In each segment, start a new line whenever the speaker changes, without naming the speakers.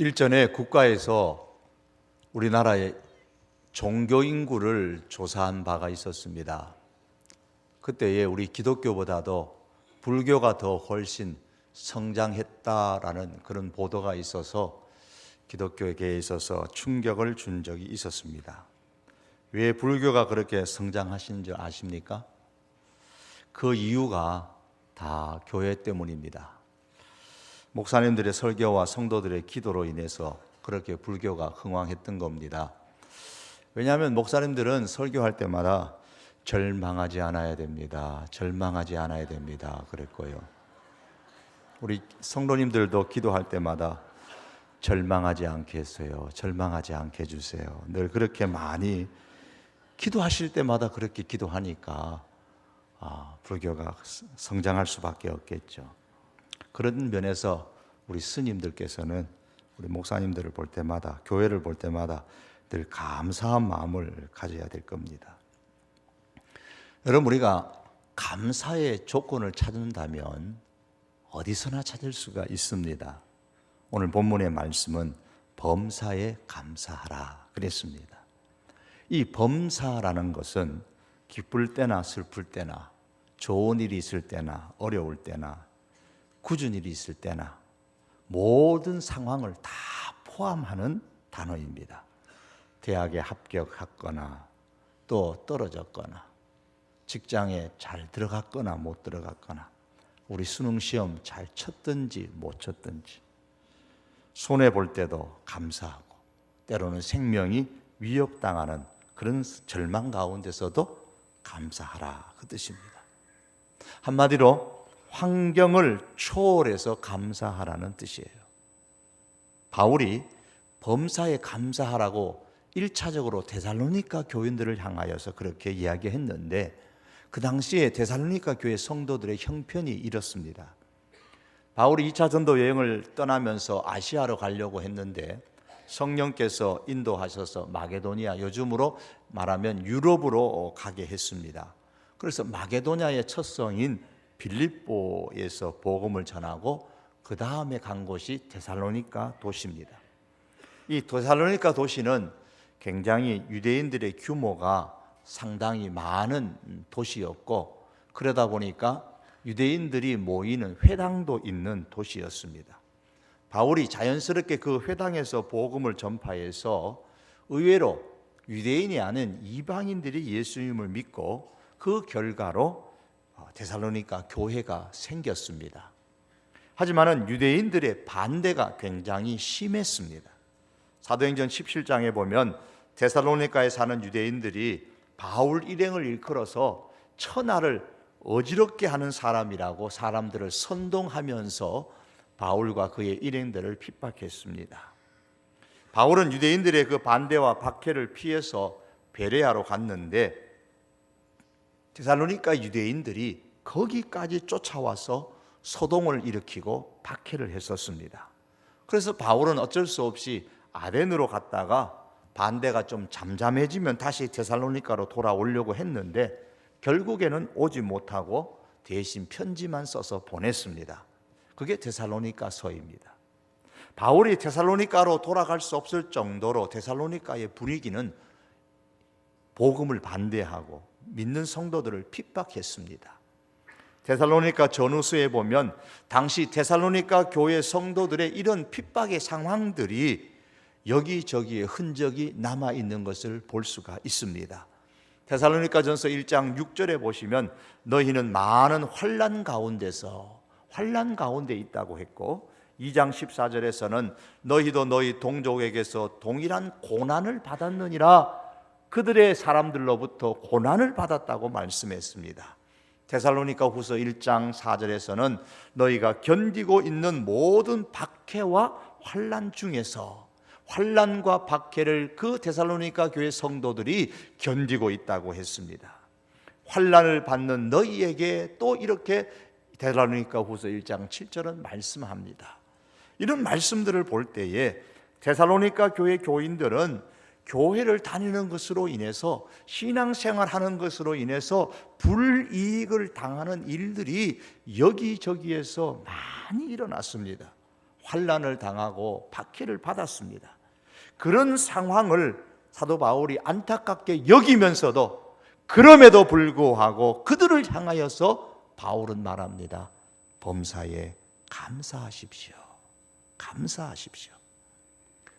일전에 국가에서 우리나라의 종교 인구를 조사한 바가 있었습니다. 그때에 우리 기독교보다도 불교가 더 훨씬 성장했다라는 그런 보도가 있어서 기독교계에 있어서 충격을 준 적이 있었습니다. 왜 불교가 그렇게 성장하신 줄 아십니까? 그 이유가 다 교회 때문입니다. 목사님들의 설교와 성도들의 기도로 인해서 그렇게 불교가 흥왕했던 겁니다. 왜냐하면 목사님들은 설교할 때마다 절망하지 않아야 됩니다. 절망하지 않아야 됩니다. 그랬고요. 우리 성도님들도 기도할 때마다 절망하지 않게 했어요. 절망하지 않게 해주세요. 늘 그렇게 많이 기도하실 때마다 그렇게 기도하니까 아, 불교가 성장할 수밖에 없겠죠. 그런 면에서 우리 스님들께서는 우리 목사님들을 볼 때마다 교회를 볼 때마다 늘 감사한 마음을 가져야 될 겁니다. 여러분 우리가 감사의 조건을 찾는다면 어디서나 찾을 수가 있습니다. 오늘 본문의 말씀은 범사에 감사하라 그랬습니다. 이 범사라는 것은 기쁠 때나 슬플 때나 좋은 일이 있을 때나 어려울 때나 굳은 일이 있을 때나 모든 상황을 다 포함하는 단어입니다. 대학에 합격했거나 또 떨어졌거나 직장에 잘 들어갔거나 못 들어갔거나 우리 수능 시험 잘 쳤든지 못 쳤든지 손해 볼 때도 감사하고 때로는 생명이 위협당하는 그런 절망 가운데서도 감사하라 그 뜻입니다. 한마디로 환경을 초월해서 감사하라는 뜻이에요. 바울이 범사에 감사하라고 1차적으로 데살로니가 교인들을 향하여서 그렇게 이야기했는데 그 당시에 데살로니가 교회 성도들의 형편이 이렇습니다. 바울이 2차 전도 여행을 떠나면서 아시아로 가려고 했는데 성령께서 인도하셔서 마게도니아 요즘으로 말하면 유럽으로 가게 했습니다. 그래서 마게도냐의 첫 성인 빌립보에서 복음을 전하고 그 다음에 간 곳이 데살로니가 도시입니다. 이 데살로니가 도시는 굉장히 유대인들의 규모가 상당히 많은 도시였고 그러다 보니까 유대인들이 모이는 회당도 있는 도시였습니다. 바울이 자연스럽게 그 회당에서 복음을 전파해서 의외로 유대인이 아닌 이방인들이 예수님을 믿고 그 결과로 데살로니가 교회가 생겼습니다. 하지만은 유대인들의 반대가 굉장히 심했습니다. 사도행전 17장에 보면 데살로니가에 사는 유대인들이 바울 일행을 일컬어서 천하를 어지럽게 하는 사람이라고 사람들을 선동하면서 바울과 그의 일행들을 핍박했습니다. 바울은 유대인들의 그 반대와 박해를 피해서 베레아로 갔는데 데살로니가 유대인들이 거기까지 쫓아와서 소동을 일으키고 박해를 했었습니다. 그래서 바울은 어쩔 수 없이 아덴으로 갔다가 반대가 좀 잠잠해지면 다시 데살로니가로 돌아오려고 했는데 결국에는 오지 못하고 대신 편지만 써서 보냈습니다. 그게 데살로니가서입니다. 바울이 데살로니가로 돌아갈 수 없을 정도로 데살로니가의 분위기는 복음을 반대하고 믿는 성도들을 핍박했습니다. 데살로니가 전후서에 보면 당시 데살로니가 교회 성도들의 이런 핍박의 상황들이 여기저기에 흔적이 남아 있는 것을 볼 수가 있습니다. 데살로니가전서 1장 6절에 보시면 너희는 많은 환란 가운데서 환란 가운데 있다고 했고 2장 14절에서는 너희도 너희 동족에게서 동일한 고난을 받았느니라 그들의 사람들로부터 고난을 받았다고 말씀했습니다. 데살로니가 후서 1장 4절에서는 너희가 견디고 있는 모든 박해와 환란 중에서 환란과 박해를 그 데살로니가 교회 성도들이 견디고 있다고 했습니다. 환란을 받는 너희에게 또 이렇게 데살로니가 후서 1장 7절은 말씀합니다. 이런 말씀들을 볼 때에 데살로니가 교회 교인들은 교회를 다니는 것으로 인해서 신앙생활 하는 것으로 인해서 불이익을 당하는 일들이 여기저기에서 많이 일어났습니다. 환란을 당하고 박해를 받았습니다. 그런 상황을 사도 바울이 안타깝게 여기면서도 그럼에도 불구하고 그들을 향하여서 바울은 말합니다. 범사에 감사하십시오. 감사하십시오.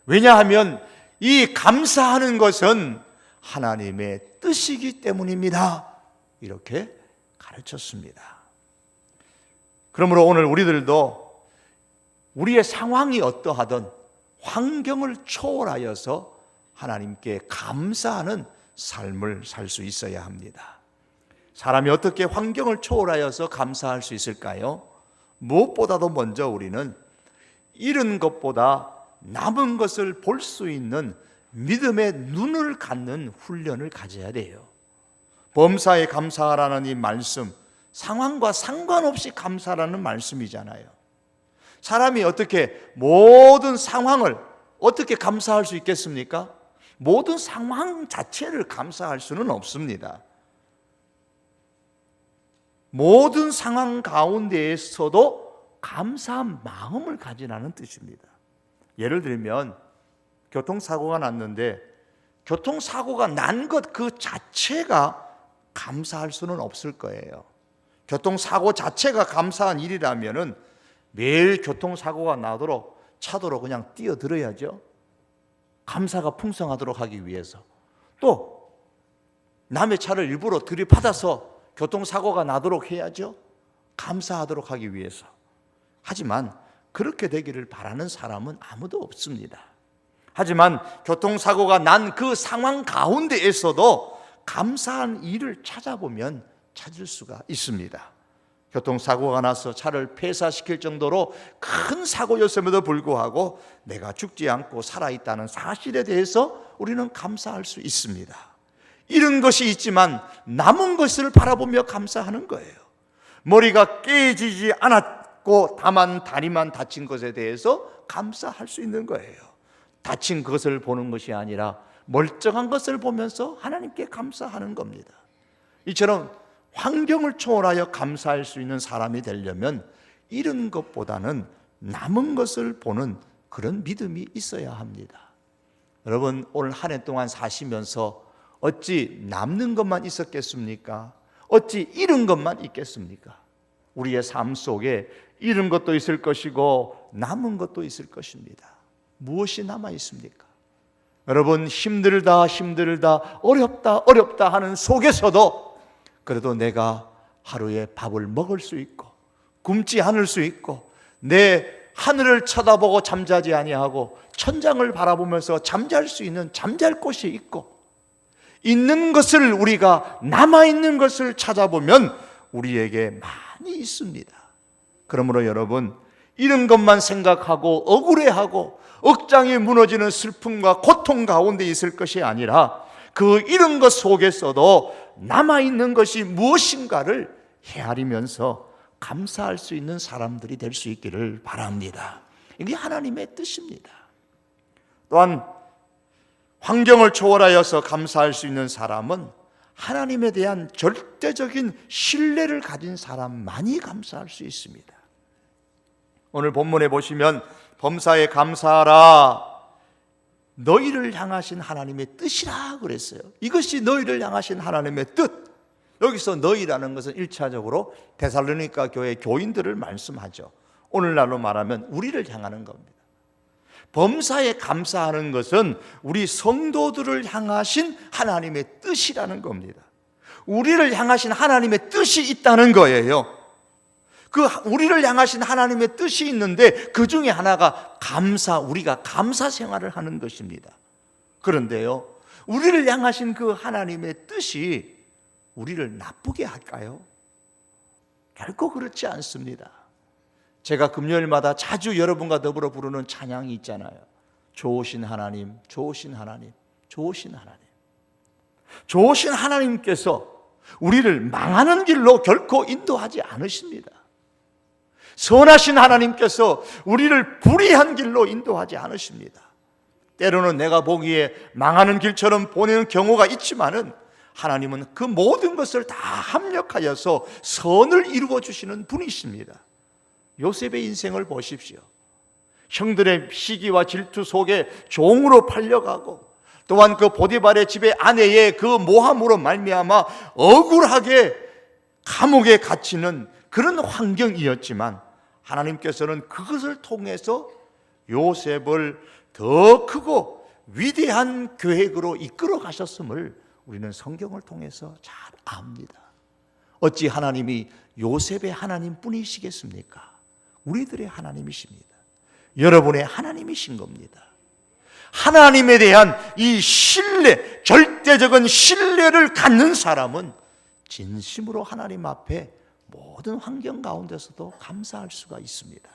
왜냐하면 이 감사하는 것은 하나님의 뜻이기 때문입니다. 이렇게 가르쳤습니다. 그러므로 오늘 우리들도 우리의 상황이 어떠하든 환경을 초월하여서 하나님께 감사하는 삶을 살 수 있어야 합니다. 사람이 어떻게 환경을 초월하여서 감사할 수 있을까요? 무엇보다도 먼저 우리는 잃은 것보다 남은 것을 볼 수 있는 믿음의 눈을 갖는 훈련을 가져야 돼요. 범사에 감사하라는 이 말씀, 상황과 상관없이 감사라는 말씀이잖아요. 사람이 어떻게 모든 상황을 어떻게 감사할 수 있겠습니까? 모든 상황 자체를 감사할 수는 없습니다. 모든 상황 가운데에서도 감사한 마음을 가지라는 뜻입니다. 예를 들면 교통사고가 났는데 교통사고가 난 것 그 자체가 감사할 수는 없을 거예요. 교통사고 자체가 감사한 일이라면은 매일 교통사고가 나도록 차도로 그냥 뛰어들어야죠. 감사가 풍성하도록 하기 위해서. 또 남의 차를 일부러 들이받아서 교통사고가 나도록 해야죠. 감사하도록 하기 위해서. 하지만 그렇게 되기를 바라는 사람은 아무도 없습니다. 하지만 교통사고가 난 그 상황 가운데에서도 감사한 일을 찾아보면 찾을 수가 있습니다. 교통사고가 나서 차를 폐사시킬 정도로 큰 사고였음에도 불구하고 내가 죽지 않고 살아있다는 사실에 대해서 우리는 감사할 수 있습니다. 이런 것이 있지만 남은 것을 바라보며 감사하는 거예요. 머리가 깨지지 않았 고 다만 다리만 다친 것에 대해서 감사할 수 있는 거예요. 다친 것을 보는 것이 아니라 멀쩡한 것을 보면서 하나님께 감사하는 겁니다. 이처럼 환경을 초월하여 감사할 수 있는 사람이 되려면 잃은 것보다는 남은 것을 보는 그런 믿음이 있어야 합니다. 여러분 오늘 한 해 동안 사시면서 어찌 남는 것만 있었겠습니까? 어찌 잃은 것만 있겠습니까? 우리의 삶 속에 잃은 것도 있을 것이고 남은 것도 있을 것입니다. 무엇이 남아 있습니까? 여러분 힘들다 힘들다 어렵다 어렵다 하는 속에서도 그래도 내가 하루에 밥을 먹을 수 있고 굶지 않을 수 있고 내 하늘을 쳐다보고 잠자지 아니하고 천장을 바라보면서 잠잘 수 있는 잠잘 곳이 있고 있는 것을 우리가 남아 있는 것을 찾아보면 우리에게 많 이 있습니다. 그러므로 여러분 이런 것만 생각하고 억울해하고 억장이 무너지는 슬픔과 고통 가운데 있을 것이 아니라 그 이런 것 속에서도 남아 있는 것이 무엇인가를 헤아리면서 감사할 수 있는 사람들이 될 수 있기를 바랍니다. 이게 하나님의 뜻입니다. 또한 환경을 초월하여서 감사할 수 있는 사람은 하나님에 대한 절대적인 신뢰를 가진 사람만이 감사할 수 있습니다. 오늘 본문에 보시면 범사에 감사하라 너희를 향하신 하나님의 뜻이라 그랬어요. 이것이 너희를 향하신 하나님의 뜻. 여기서 너희라는 것은 일차적으로 데살로니가 교회 교인들을 말씀하죠. 오늘날로 말하면 우리를 향하는 겁니다. 범사에 감사하는 것은 우리 성도들을 향하신 하나님의 뜻이라는 겁니다. 우리를 향하신 하나님의 뜻이 있다는 거예요. 그 우리를 향하신 하나님의 뜻이 있는데 그 중에 하나가 감사, 우리가 감사 생활을 하는 것입니다. 그런데요, 우리를 향하신 그 하나님의 뜻이 우리를 나쁘게 할까요? 결코 그렇지 않습니다. 제가 금요일마다 자주 여러분과 더불어 부르는 찬양이 있잖아요. 좋으신 하나님, 좋으신 하나님, 좋으신 하나님. 좋으신 하나님께서 우리를 망하는 길로 결코 인도하지 않으십니다. 선하신 하나님께서 우리를 불의한 길로 인도하지 않으십니다. 때로는 내가 보기에 망하는 길처럼 보내는 경우가 있지만은 하나님은 그 모든 것을 다 합력하여서 선을 이루어 주시는 분이십니다. 요셉의 인생을 보십시오. 형들의 시기와 질투 속에 종으로 팔려가고 또한 그 보디발의 집의 아내의 그 모함으로 말미암아 억울하게 감옥에 갇히는 그런 환경이었지만 하나님께서는 그것을 통해서 요셉을 더 크고 위대한 계획으로 이끌어 가셨음을 우리는 성경을 통해서 잘 압니다. 어찌 하나님이 요셉의 하나님 뿐이시겠습니까? 우리들의 하나님이십니다. 여러분의 하나님이신 겁니다. 하나님에 대한 이 신뢰, 절대적인 신뢰를 갖는 사람은 진심으로 하나님 앞에 모든 환경 가운데서도 감사할 수가 있습니다.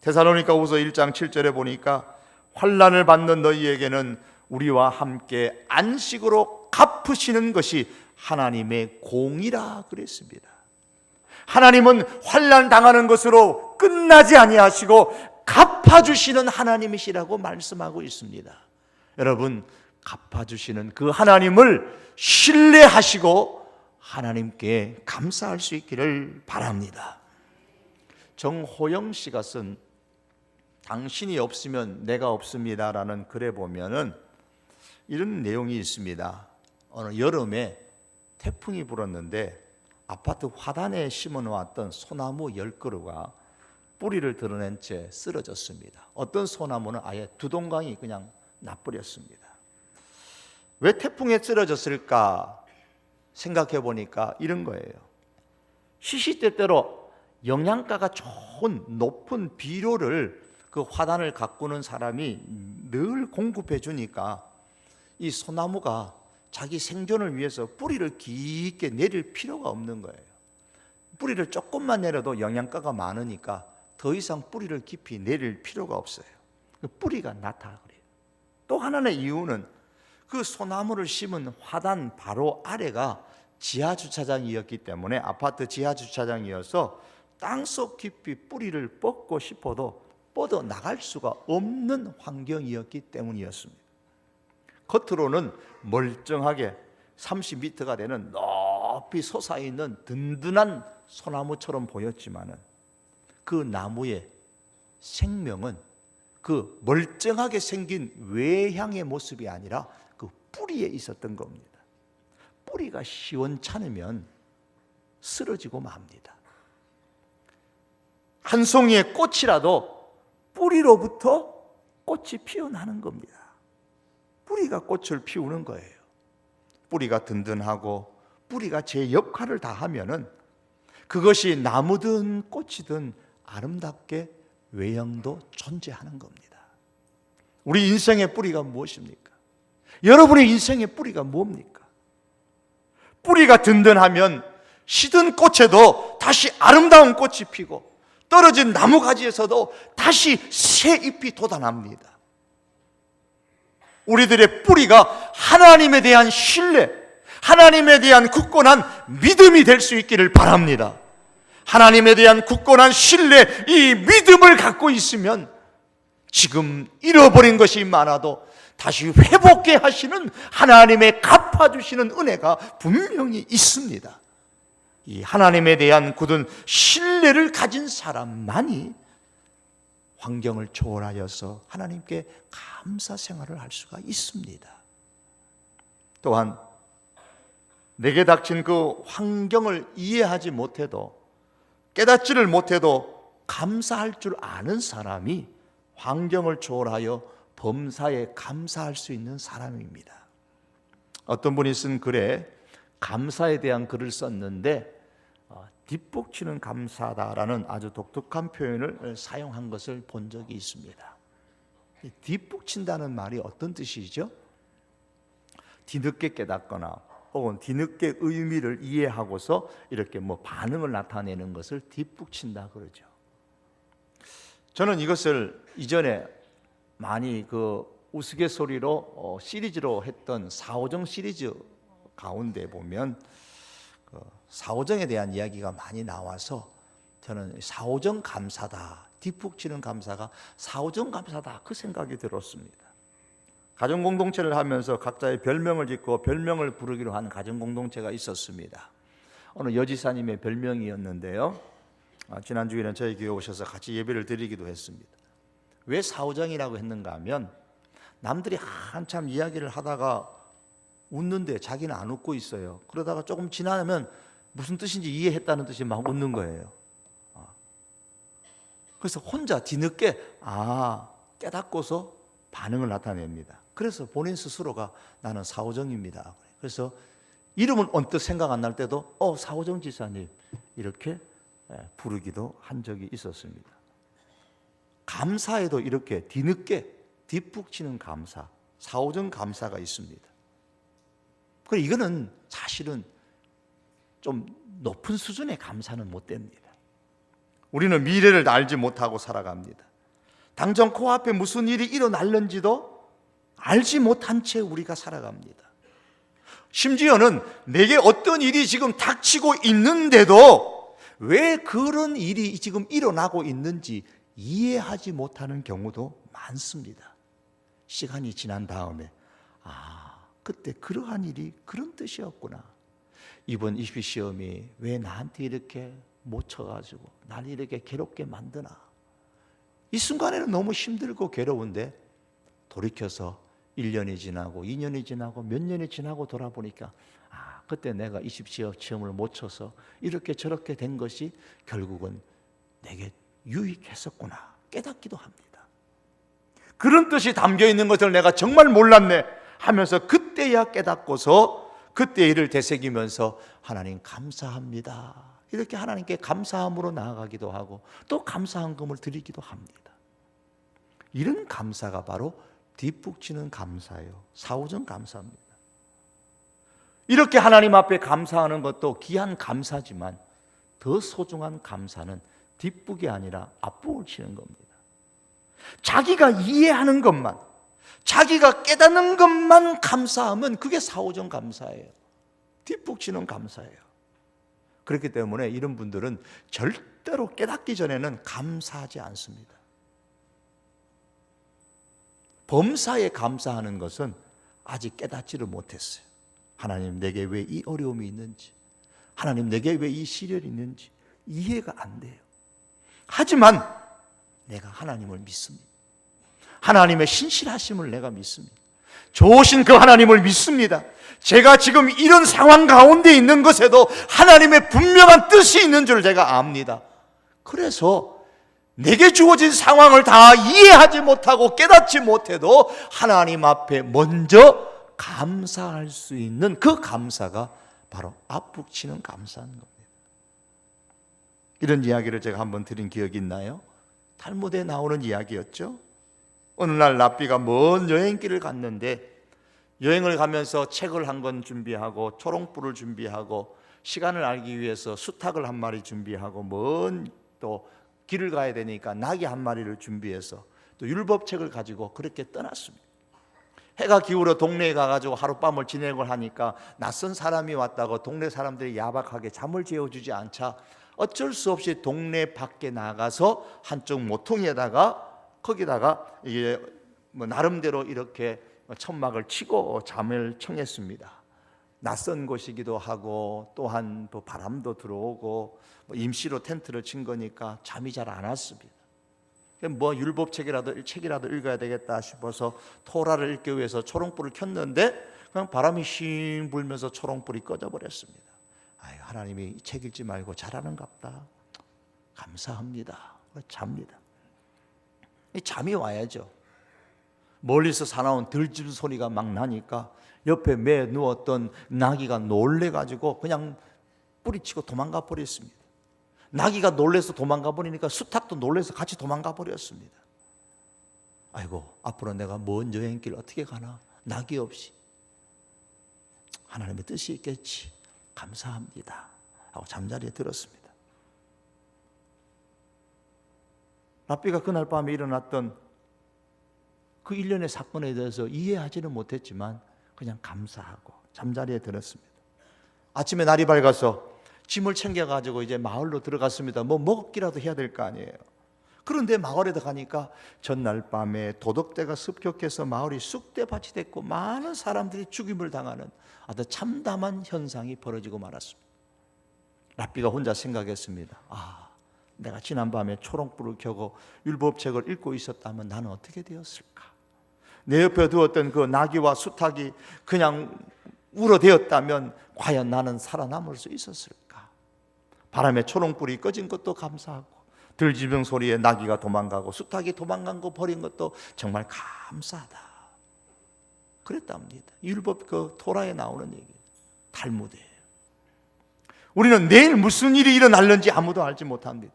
테살로니가 후서 1장 7절에 보니까 환란을 받는 너희에게는 우리와 함께 안식으로 갚으시는 것이 하나님의 공이라 그랬습니다. 하나님은 환란 당하는 것으로 끝나지 아니하시고 갚아주시는 하나님이시라고 말씀하고 있습니다. 여러분 갚아주시는 그 하나님을 신뢰하시고 하나님께 감사할 수 있기를 바랍니다. 정호영 씨가 쓴 당신이 없으면 내가 없습니다라는 글에 보면은 이런 내용이 있습니다. 어느 여름에 태풍이 불었는데 아파트 화단에 심어 놓았던 소나무 열 그루가 뿌리를 드러낸 채 쓰러졌습니다. 어떤 소나무는 아예 두 동강이 그냥 나버렸습니다. 왜 태풍에 쓰러졌을까 생각해 보니까 이런 거예요. 시시때때로 영양가가 좋은 높은 비료를 그 화단을 가꾸는 사람이 늘 공급해 주니까 이 소나무가 자기 생존을 위해서 뿌리를 깊게 내릴 필요가 없는 거예요. 뿌리를 조금만 내려도 영양가가 많으니까 더 이상 뿌리를 깊이 내릴 필요가 없어요. 그 뿌리가 나타 그래요. 또 하나의 이유는 그 소나무를 심은 화단 바로 아래가 지하 주차장이었기 때문에 아파트 지하 주차장이어서 땅속 깊이 뿌리를 뻗고 싶어도 뻗어 나갈 수가 없는 환경이었기 때문이었습니다. 겉으로는 멀쩡하게 30m가 되는 높이 솟아 있는 든든한 소나무처럼 보였지만은 그 나무의 생명은 그 멀쩡하게 생긴 외향의 모습이 아니라 그 뿌리에 있었던 겁니다. 뿌리가 시원찮으면 쓰러지고 맙니다. 한 송이의 꽃이라도 뿌리로부터 꽃이 피어나는 겁니다. 뿌리가 꽃을 피우는 거예요. 뿌리가 든든하고 뿌리가 제 역할을 다 하면은 그것이 나무든 꽃이든 아름답게 외형도 존재하는 겁니다. 우리 인생의 뿌리가 무엇입니까? 여러분의 인생의 뿌리가 뭡니까? 뿌리가 든든하면 시든 꽃에도 다시 아름다운 꽃이 피고 떨어진 나무 가지에서도 다시 새 잎이 돋아납니다. 우리들의 뿌리가 하나님에 대한 신뢰, 하나님에 대한 굳건한 믿음이 될 수 있기를 바랍니다. 하나님에 대한 굳건한 신뢰, 이 믿음을 갖고 있으면 지금 잃어버린 것이 많아도 다시 회복해 하시는 하나님의 갚아주시는 은혜가 분명히 있습니다. 이 하나님에 대한 굳은 신뢰를 가진 사람만이 환경을 초월하여서 하나님께 감사 생활을 할 수가 있습니다. 또한 내게 닥친 그 환경을 이해하지 못해도 깨닫지를 못해도 감사할 줄 아는 사람이 환경을 초월하여 범사에 감사할 수 있는 사람입니다. 어떤 분이 쓴 글에 감사에 대한 글을 썼는데 어, 뒷북치는 감사다라는 아주 독특한 표현을 사용한 것을 본 적이 있습니다. 뒷북친다는 말이 어떤 뜻이죠? 뒤늦게 깨닫거나 혹은 뒤늦게 의미를 이해하고서 이렇게 뭐 반응을 나타내는 것을 뒷북친다 그러죠. 저는 이것을 이전에 많이 그 우스갯소리로 어, 시리즈로 했던 사오정 시리즈 가운데 보면 그 사오정에 대한 이야기가 많이 나와서 저는 사오정 감사다 뒷북치는 감사가 사오정 감사다 그 생각이 들었습니다. 가정 공동체를 하면서 각자의 별명을 짓고 별명을 부르기로 한 가정 공동체가 있었습니다. 어느 여지사님의 별명이었는데요. 아, 지난 주에는 저희 교회 오셔서 같이 예배를 드리기도 했습니다. 왜 사오정이라고 했는가 하면 남들이 한참 이야기를 하다가 웃는데 자기는 안 웃고 있어요. 그러다가 조금 지나면 무슨 뜻인지 이해했다는 뜻이 막 웃는 거예요. 아. 그래서 혼자 뒤늦게 아 깨닫고서 반응을 나타냅니다. 그래서 본인 스스로가 나는 사오정입니다. 그래서 이름은 언뜻 생각 안 날 때도 어 사오정 지사님 이렇게 예, 부르기도 한 적이 있었습니다. 감사에도 이렇게 뒤늦게 뒷북 치는 감사, 사오정 감사가 있습니다. 그 이거는 사실은 좀 높은 수준의 감사는 못 됩니다. 우리는 미래를 알지 못하고 살아갑니다. 당장 코앞에 무슨 일이 일어날는지도 알지 못한 채 우리가 살아갑니다. 심지어는 내게 어떤 일이 지금 닥치고 있는데도 왜 그런 일이 지금 일어나고 있는지 이해하지 못하는 경우도 많습니다. 시간이 지난 다음에 아, 그때 그러한 일이 그런 뜻이었구나. 이번 입시 시험이 왜 나한테 이렇게 못 쳐가지고 날 이렇게 괴롭게 만드나. 이 순간에는 너무 힘들고 괴로운데 돌이켜서 1년이 지나고 2년이 지나고 몇 년이 지나고 돌아보니까 아, 그때 내가 20시험 시험을 못 쳐서 이렇게 저렇게 된 것이 결국은 내게 유익했었구나 깨닫기도 합니다. 그런 뜻이 담겨 있는 것을 내가 정말 몰랐네 하면서 그때야 깨닫고서 그때 일을 되새기면서 하나님 감사합니다. 이렇게 하나님께 감사함으로 나아가기도 하고 또 감사한금을 드리기도 합니다. 이런 감사가 바로 뒷북치는 감사예요. 사오정 감사입니다. 이렇게 하나님 앞에 감사하는 것도 귀한 감사지만 더 소중한 감사는 뒷북이 아니라 앞북을 치는 겁니다. 자기가 이해하는 것만, 자기가 깨닫는 것만 감사하면 그게 사오정 감사예요. 뒷북 치는 감사예요. 그렇기 때문에 이런 분들은 절대로 깨닫기 전에는 감사하지 않습니다. 범사에 감사하는 것은 아직 깨닫지를 못했어요. 하나님 내게 왜 이 어려움이 있는지, 하나님 내게 왜 이 시련이 있는지 이해가 안 돼요. 하지만 내가 하나님을 믿습니다. 하나님의 신실하심을 내가 믿습니다. 좋으신 그 하나님을 믿습니다. 제가 지금 이런 상황 가운데 있는 것에도 하나님의 분명한 뜻이 있는 줄 제가 압니다. 그래서 내게 주어진 상황을 다 이해하지 못하고 깨닫지 못해도 하나님 앞에 먼저 감사할 수 있는 그 감사가 바로 앞북치는 감사인 겁니다. 이런 이야기를 제가 한번 드린 기억이 있나요? 탈무드에 나오는 이야기였죠. 어느 날 랍비가 먼 여행길을 갔는데 여행을 가면서 책을 한 권 준비하고 초롱불을 준비하고 시간을 알기 위해서 수탉을 한 마리 준비하고 먼 또 길을 가야 되니까 나귀 한 마리를 준비해서 또 율법책을 가지고 그렇게 떠났습니다. 해가 기울어 동네에 가가지고 하룻밤을 지내고 하니까 낯선 사람이 왔다고 동네 사람들이 야박하게 잠을 재워주지 않자 어쩔 수 없이 동네 밖에 나가서 한쪽 모퉁이에다가 거기다가 이게 뭐 나름대로 이렇게 천막을 치고 잠을 청했습니다. 낯선 곳이기도 하고 또한 또 바람도 들어오고 뭐 임시로 텐트를 친 거니까 잠이 잘 안 왔습니다. 뭐 율법 책이라도 책이라도 읽어야 되겠다 싶어서 토라를 읽기 위해서 초롱불을 켰는데 그냥 바람이 싱 불면서 초롱불이 꺼져 버렸습니다. 아유, 하나님이 책 읽지 말고 잘하는갑다. 감사합니다. 잡니다. 잠이 와야죠. 멀리서 사나운 들짐 소리가 막 나니까 옆에 매 누웠던 나귀가 놀래 가지고 그냥 뿌리치고 도망가 버렸습니다. 나귀가 놀래서 도망가 버리니까 수탉도 놀래서 같이 도망가 버렸습니다. 아이고 앞으로 내가 먼 여행길 어떻게 가나 나귀 없이 하나님의 뜻이 있겠지 감사합니다 하고 잠자리에 들었습니다. 라비가 그날 밤에 일어났던 그 일련의 사건에 대해서 이해하지는 못했지만 그냥 감사하고 잠자리에 들었습니다. 아침에 날이 밝아서 짐을 챙겨가지고 이제 마을로 들어갔습니다. 뭐 먹기라도 해야 될 거 아니에요. 그런데 마을에 가니까 전날 밤에 도덕대가 습격해서 마을이 쑥대밭이 됐고 많은 사람들이 죽임을 당하는 아주 참담한 현상이 벌어지고 말았습니다. 랍비가 혼자 생각했습니다. 아, 내가 지난밤에 초롱불을 켜고 율법책을 읽고 있었다면 나는 어떻게 되었을까? 내 옆에 두었던 그 나귀와 수탉이 그냥 울어대었다면 과연 나는 살아남을 수 있었을까? 바람에 초롱불이 꺼진 것도 감사하고 들지병 소리에 나귀가 도망가고 수탉이 도망간 거 버린 것도 정말 감사하다. 그랬답니다. 율법 그 토라에 나오는 얘기. 탈무드예요. 우리는 내일 무슨 일이 일어날는지 아무도 알지 못합니다.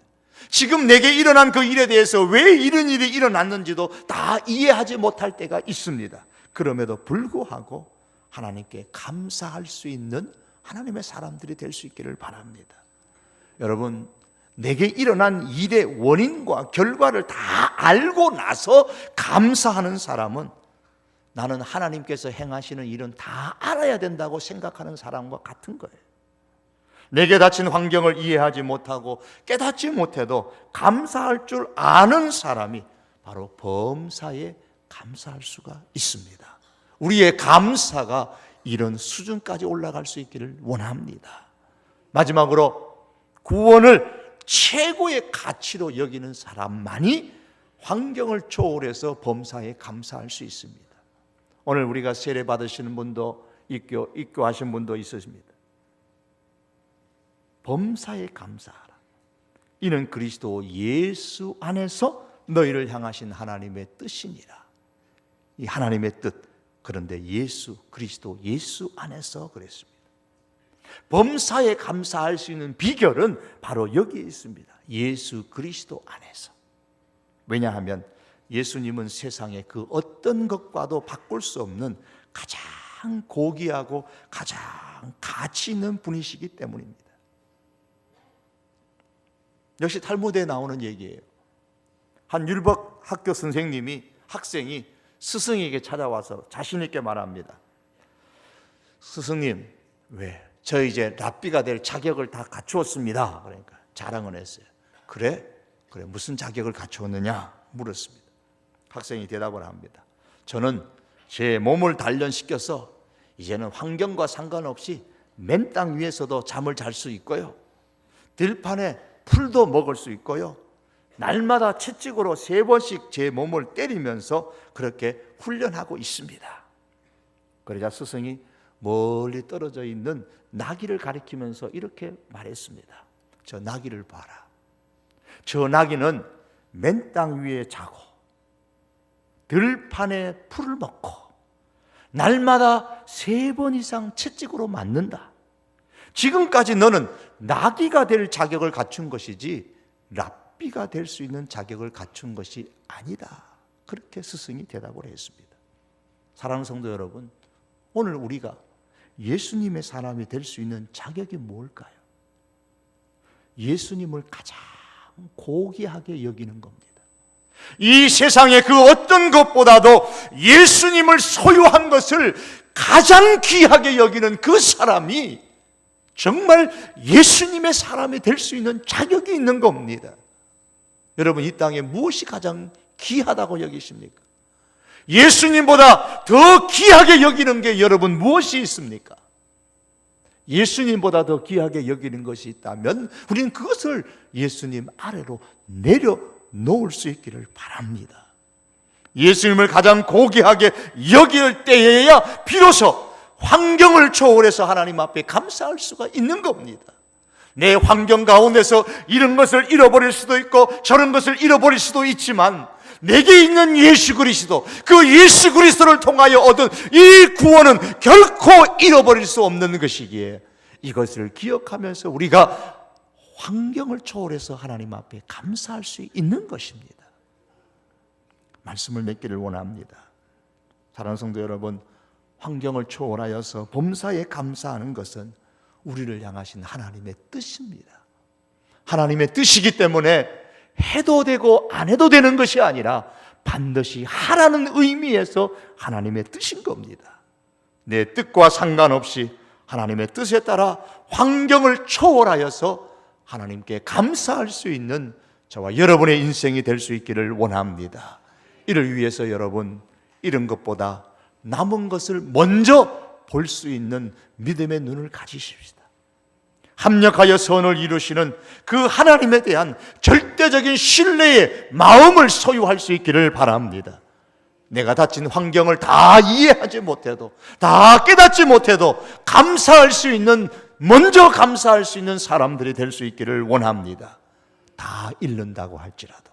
지금 내게 일어난 그 일에 대해서 왜 이런 일이 일어났는지도 다 이해하지 못할 때가 있습니다. 그럼에도 불구하고 하나님께 감사할 수 있는 하나님의 사람들이 될 수 있기를 바랍니다. 여러분, 내게 일어난 일의 원인과 결과를 다 알고 나서 감사하는 사람은 나는 하나님께서 행하시는 일은 다 알아야 된다고 생각하는 사람과 같은 거예요. 내게 닥친 환경을 이해하지 못하고 깨닫지 못해도 감사할 줄 아는 사람이 바로 범사에 감사할 수가 있습니다. 우리의 감사가 이런 수준까지 올라갈 수 있기를 원합니다. 마지막으로 구원을 최고의 가치로 여기는 사람만이 환경을 초월해서 범사에 감사할 수 있습니다. 오늘 우리가 세례 받으시는 분도 있고 있고 하신 분도 있으십니다. 범사에 감사하라. 이는 그리스도 예수 안에서 너희를 향하신 하나님의 뜻이니라. 이 하나님의 뜻 그런데 예수 그리스도 예수 안에서 그랬습니다. 범사에 감사할 수 있는 비결은 바로 여기에 있습니다. 예수 그리스도 안에서. 왜냐하면 예수님은 세상의 그 어떤 것과도 바꿀 수 없는 가장 고귀하고 가장 가치 있는 분이시기 때문입니다. 역시 탈무드에 나오는 얘기예요. 한 율법 학교 선생님이 학생이 스승에게 찾아와서 자신 있게 말합니다. 스승님, 왜? 저 이제 랍비가 될 자격을 다 갖추었습니다. 그러니까 자랑을 했어요. 그래? 그래. 무슨 자격을 갖추었느냐? 물었습니다. 학생이 대답을 합니다. 저는 제 몸을 단련시켜서 이제는 환경과 상관없이 맨 땅 위에서도 잠을 잘 수 있고요. 들판에 풀도 먹을 수 있고요. 날마다 채찍으로 세 번씩 제 몸을 때리면서 그렇게 훈련하고 있습니다. 그러자 스승이 멀리 떨어져 있는 나귀를 가리키면서 이렇게 말했습니다. 저 나귀를 봐라. 저 나귀는 맨 땅 위에 자고 들판에 풀을 먹고 날마다 세 번 이상 채찍으로 맞는다. 지금까지 너는 나귀가 될 자격을 갖춘 것이지 랍비가 될 수 있는 자격을 갖춘 것이 아니다. 그렇게 스승이 대답을 했습니다. 사랑하는 성도 여러분, 오늘 우리가 예수님의 사람이 될 수 있는 자격이 뭘까요? 예수님을 가장 고귀하게 여기는 겁니다. 이 세상의 그 어떤 것보다도 예수님을 소유한 것을 가장 귀하게 여기는 그 사람이 정말 예수님의 사람이 될 수 있는 자격이 있는 겁니다. 여러분, 이 땅에 무엇이 가장 귀하다고 여기십니까? 예수님보다 더 귀하게 여기는 게 여러분 무엇이 있습니까? 예수님보다 더 귀하게 여기는 것이 있다면 우리는 그것을 예수님 아래로 내려 놓을 수 있기를 바랍니다. 예수님을 가장 고귀하게 여길 때에야 비로소 환경을 초월해서 하나님 앞에 감사할 수가 있는 겁니다. 내 환경 가운데서 이런 것을 잃어버릴 수도 있고 저런 것을 잃어버릴 수도 있지만 내게 있는 예수 그리스도 그 예수 그리스도를 통하여 얻은 이 구원은 결코 잃어버릴 수 없는 것이기에 이것을 기억하면서 우리가 환경을 초월해서 하나님 앞에 감사할 수 있는 것입니다. 말씀을 맺기를 원합니다. 사랑하는 성도 여러분, 환경을 초월하여서 범사에 감사하는 것은 우리를 향하신 하나님의 뜻입니다. 하나님의 뜻이기 때문에 해도 되고 안 해도 되는 것이 아니라 반드시 하라는 의미에서 하나님의 뜻인 겁니다. 내 뜻과 상관없이 하나님의 뜻에 따라 환경을 초월하여서 하나님께 감사할 수 있는 저와 여러분의 인생이 될 수 있기를 원합니다. 이를 위해서 여러분 이런 것보다 남은 것을 먼저 볼 수 있는 믿음의 눈을 가지십시다. 합력하여 선을 이루시는 그 하나님에 대한 절대적인 신뢰의 마음을 소유할 수 있기를 바랍니다. 내가 닥친 환경을 다 이해하지 못해도, 다 깨닫지 못해도 감사할 수 있는, 먼저 감사할 수 있는 사람들이 될 수 있기를 원합니다. 다 잃는다고 할지라도.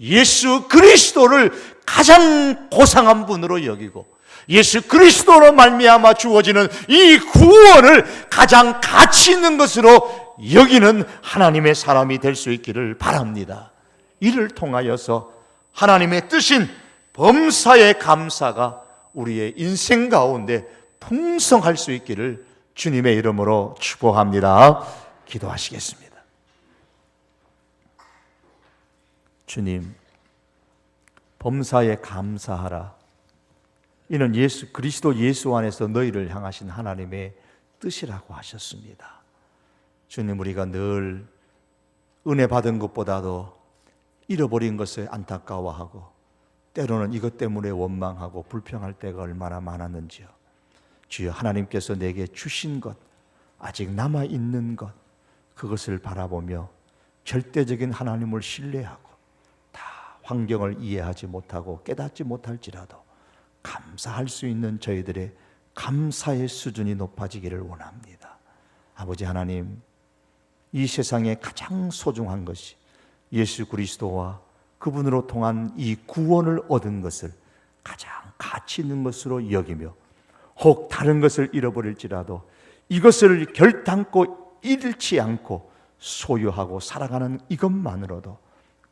예수 그리스도를 가장 고상한 분으로 여기고 예수 그리스도로 말미암아 주어지는 이 구원을 가장 가치 있는 것으로 여기는 하나님의 사람이 될 수 있기를 바랍니다. 이를 통하여서 하나님의 뜻인 범사의 감사가 우리의 인생 가운데 풍성할 수 있기를 주님의 이름으로 축복합니다. 기도하시겠습니다. 주님, 범사에 감사하라. 이는 예수 그리스도 예수 안에서 너희를 향하신 하나님의 뜻이라고 하셨습니다. 주님 우리가 늘 은혜 받은 것보다도 잃어버린 것을 안타까워하고 때로는 이것 때문에 원망하고 불평할 때가 얼마나 많았는지요. 주여 하나님께서 내게 주신 것 아직 남아 있는 것 그것을 바라보며 절대적인 하나님을 신뢰하고 다 환경을 이해하지 못하고 깨닫지 못할지라도 감사할 수 있는 저희들의 감사의 수준이 높아지기를 원합니다. 아버지 하나님, 이 세상에 가장 소중한 것이 예수 그리스도와 그분으로 통한 이 구원을 얻은 것을 가장 가치 있는 것으로 여기며 혹 다른 것을 잃어버릴지라도 이것을 결단코 잃지 않고 소유하고 살아가는 이것만으로도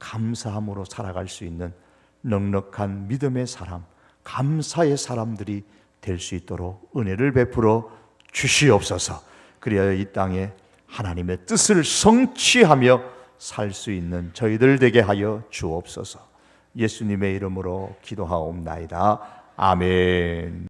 감사함으로 살아갈 수 있는 넉넉한 믿음의 사람, 감사의 사람들이 될 수 있도록 은혜를 베풀어 주시옵소서. 그리하여 이 땅에 하나님의 뜻을 성취하며 살 수 있는 저희들 되게 하여 주옵소서. 예수님의 이름으로 기도하옵나이다. 아멘.